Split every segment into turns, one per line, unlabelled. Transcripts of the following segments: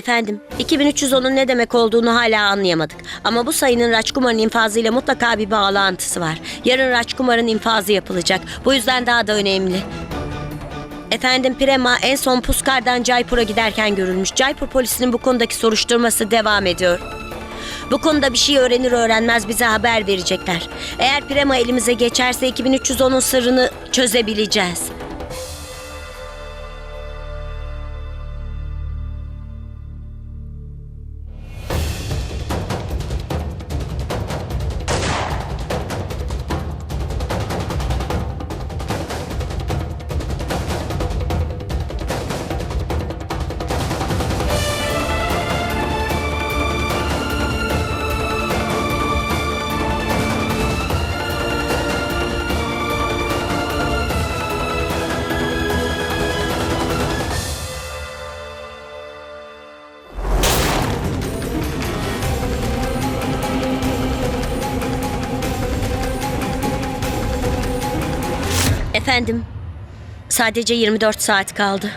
Efendim, 2310'un ne demek olduğunu hala anlayamadık. Ama bu sayının Raçkumar'ın infazıyla mutlaka bir bağlantısı var. Yarın Raçkumar'ın infazı yapılacak. Bu yüzden daha da önemli. Efendim Prema en son Puskar'dan Jaipur'a giderken görülmüş. Jaipur polisinin bu konudaki soruşturması devam ediyor. Bu konuda bir şey öğrenir öğrenmez bize haber verecekler. Eğer Prema elimize geçerse 2310'un sırrını çözebileceğiz. Efendim, sadece 24 saat kaldı.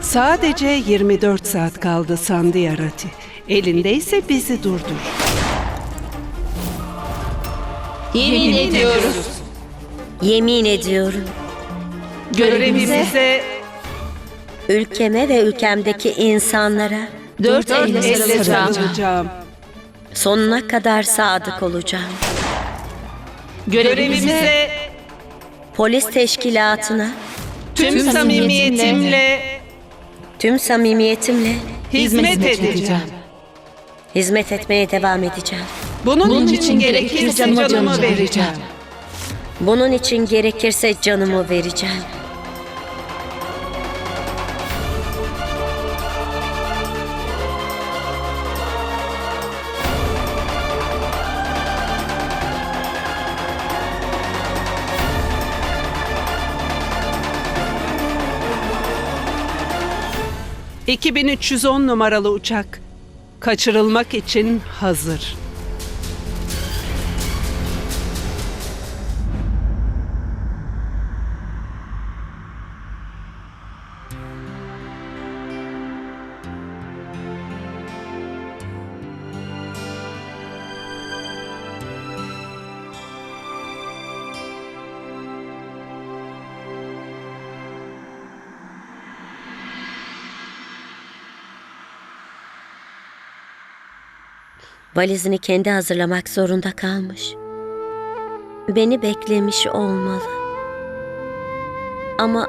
Sadece 24 saat kaldı Sandiyarati. Elindeyse bizi durdur.
Yemin ediyoruz.
Yemin ediyorum.
Görevimize
Ülkeme ve ülkemdeki insanlara
Dört elle
elle
sarılacağım.
sarılacağım.
sonuna kadar sadık olacağım.
Görevimize
Polis teşkilatına
Tüm samimiyetimle
tüm samimiyetimle
hizmet edeceğim.
hizmet etmeye devam edeceğim.
Bunun için gerekirse canımı vereceğim.
Bunun için gerekirse canımı vereceğim.
2310 numaralı uçak kaçırılmak için hazır.
Valizini kendi hazırlamak zorunda kalmış. Beni beklemiş olmalı. Ama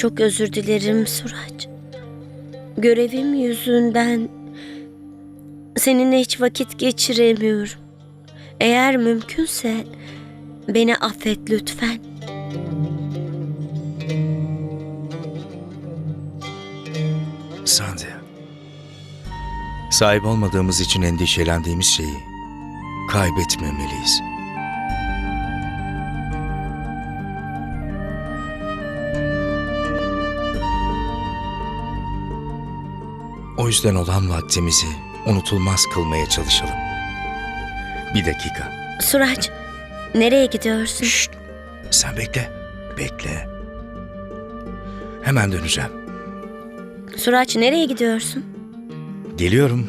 çok özür dilerim Suraç. Görevim yüzünden seninle hiç vakit geçiremiyorum. Eğer mümkünse beni affet lütfen.
Sandhya. Sahip olmadığımız için endişelendiğimiz şeyi kaybetmemeliyiz. O yüzden olan vaktimizi unutulmaz kılmaya çalışalım. Bir dakika.
Suraç, nereye gidiyorsun?
Şşt. Sen bekle. Bekle. Hemen döneceğim.
Suraç nereye gidiyorsun?
Geliyorum.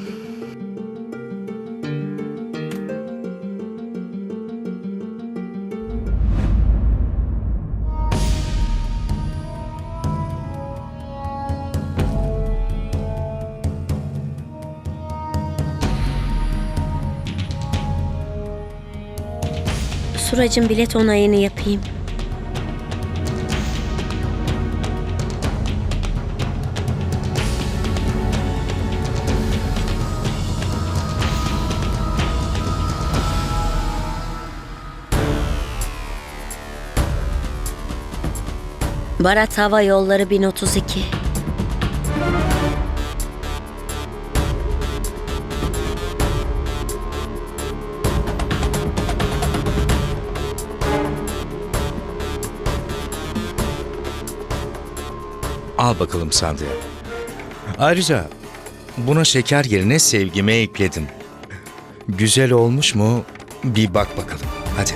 Surac'ın bilet onayını yapayım. Barat Hava Yolları 1032
Al bakalım sandığı. Ayrıca buna şeker yerine sevgimi ekledim. Güzel olmuş mu? Bir bak bakalım. Hadi.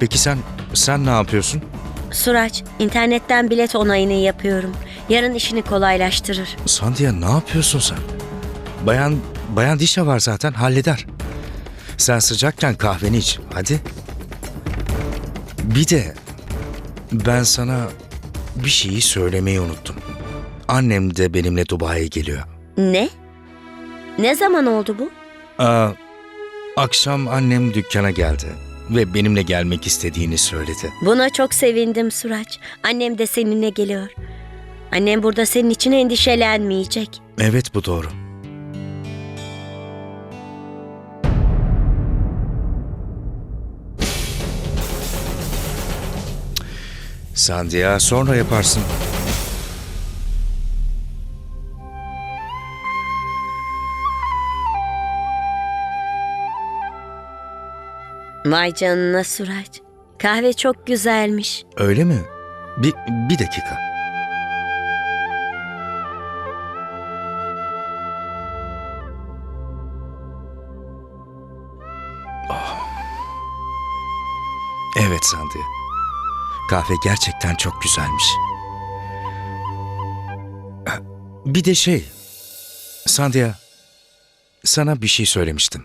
Peki sen sen ne yapıyorsun?
Suraç, internetten bilet onayını yapıyorum. Yarın işini kolaylaştırır.
Sandia ne yapıyorsun sen? Bayan bayan Dişa var zaten halleder. Sen sıcakken kahveni iç hadi. Bir de ben sana bir şeyi söylemeyi unuttum. Annem de benimle Dubai'ye geliyor.
Ne? Ne zaman oldu bu?
Aa, akşam annem dükkana geldi ve benimle gelmek istediğini söyledi.
Buna çok sevindim Suraç. Annem de seninle geliyor. Annem burada senin için endişelenmeyecek.
Evet bu doğru. Sandia sonra yaparsın.
Vay canına Suraç. Kahve çok güzelmiş.
Öyle mi? Bir, bir dakika. Ah. Evet Sandy. Kahve gerçekten çok güzelmiş. Bir de şey. Sandia, sana bir şey söylemiştim.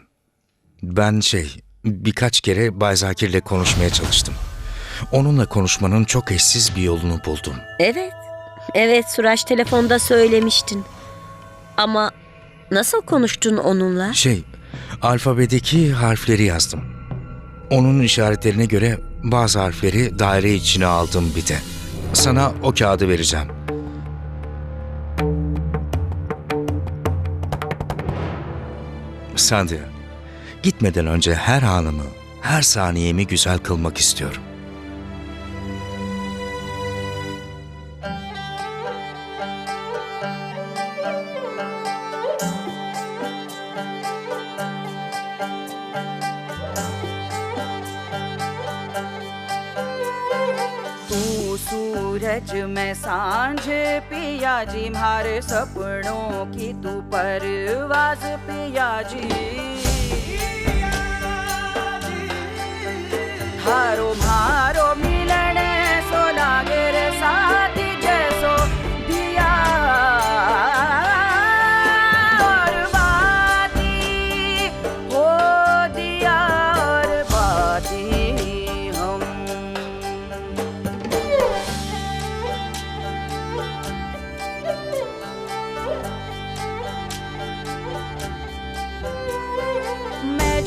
Ben şey, birkaç kere Bay Zakir'le konuşmaya çalıştım. Onunla konuşmanın çok eşsiz bir yolunu buldum.
Evet. Evet Suraç telefonda söylemiştin. Ama nasıl konuştun onunla?
Şey, alfabedeki harfleri yazdım. Onun işaretlerine göre bazı harfleri daire içine aldım bir de. Sana o kağıdı vereceğim. Sandy, gitmeden önce her anımı, her saniyemi güzel kılmak istiyorum.
सूरज में साँझ पिया जी, मारे सपनों की तू परवाज पिया जी। हारो मारो मिलने सो लागे रे साथी जैसो दिया।